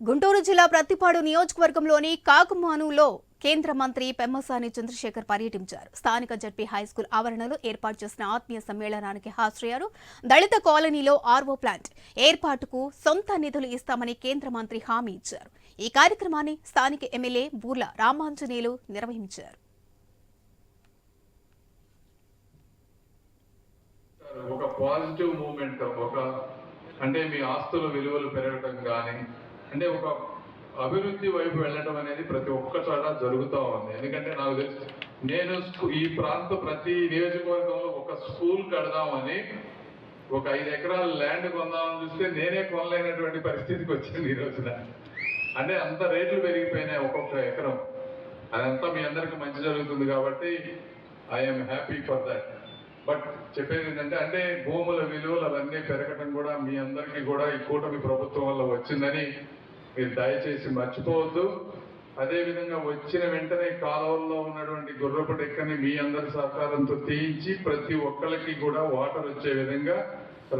గుంటూరు జిల్లా ప్రత్తిపాడు నియోజకవర్గంలోని కాకుమానులో కేంద్ర మంత్రి పెమ్మసాని చంద్రశేఖర్ పర్యటించారు. స్థానిక జడ్పీ హైస్కూల్ ఆవరణలో ఏర్పాటు చేసిన ఆత్మీయ సమ్మేళనానికి హాజరయ్యారు. దళిత కాలనీలో ఆర్వో ప్లాంట్ ఏర్పాటుకు సొంత నిధులు ఇస్తామని కేంద్ర మంత్రి హామీ ఇచ్చారు. ఈ కార్యక్రమాన్ని స్థానిక ఎమ్మెల్యే బూర్ల రామాంజనేయులు నిర్వహించారు. ఒక పాజిటివ్ మూమెంట్ ఒక అంటే మీ ఆస్తుల విలువలు పెరగటం కానీ అంటే ఒక అభివృద్ధి వైపు వెళ్ళటం అనేది ప్రతి ఒక్క చోట జరుగుతూ ఉంది. ఎందుకంటే నాకు తెలుసు నేను ఈ ప్రాంత ప్రతి నియోజకవర్గంలో ఒక స్కూల్ కడదామని ఒక ఐదు ఎకరాల ల్యాండ్ కొందామని చూస్తే నేనే కొనలేనటువంటి పరిస్థితికి వచ్చింది ఈ రోజున. అంటే అంత రేట్లు పెరిగిపోయినాయి ఒక్కొక్క ఎకరం. అదంతా మీ అందరికి మంచి జరుగుతుంది కాబట్టి I'm happy for that but చెప్పేది ఏంటంటే అంటే భూముల విలువలు అవన్నీ పెరగటం కూడా మీ అందరికీ కూడా ఈ కూటమి ప్రభుత్వం వల్ల వచ్చిందని మీరు దయచేసి మర్చిపోవద్దు. అదే విధంగా వచ్చిన వెంటనే కాలువల్లో ఉన్నటువంటి గుర్రపు డెక్కని మీ అందరి సహకారంతో తీయించి ప్రతి ఒక్కరికి కూడా వాటర్ వచ్చే విధంగా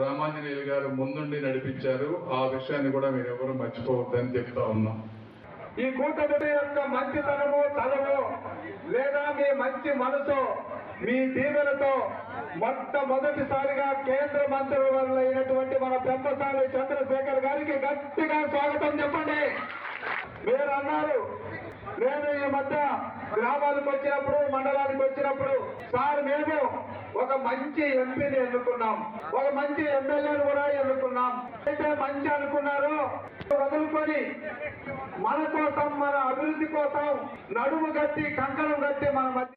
రామాంజనేయులు గారు ముందుండి నడిపించారు. ఆ విషయాన్ని కూడా మీరు ఎవరు మర్చిపోవద్దని చెప్తా ఉన్నాం. ఈ కూటమి యొక్క మంచితనము తనము లేదా మీ మంచి మనసు మీ దీవెలతో మొట్టమొదటిసారిగా కేంద్ర మంత్రి వల్ల అయినటువంటి మన పెంపసాని చంద్ర అన్నారు. నేను ఈ మధ్య గ్రామాలకు వచ్చినప్పుడు మండలానికి వచ్చినప్పుడు సార్ మేము ఒక మంచి ఎంపీని ఎన్నుకున్నాం. ఒక మంచి ఎమ్మెల్యేని కూడా ఎన్నుకున్నాం. అయితే మంచి అనుకున్నారు వదులుకొని మన కోసం మన అభివృద్ధి కోసం నడుము గట్టి కంకణం గట్టి మన మధ్య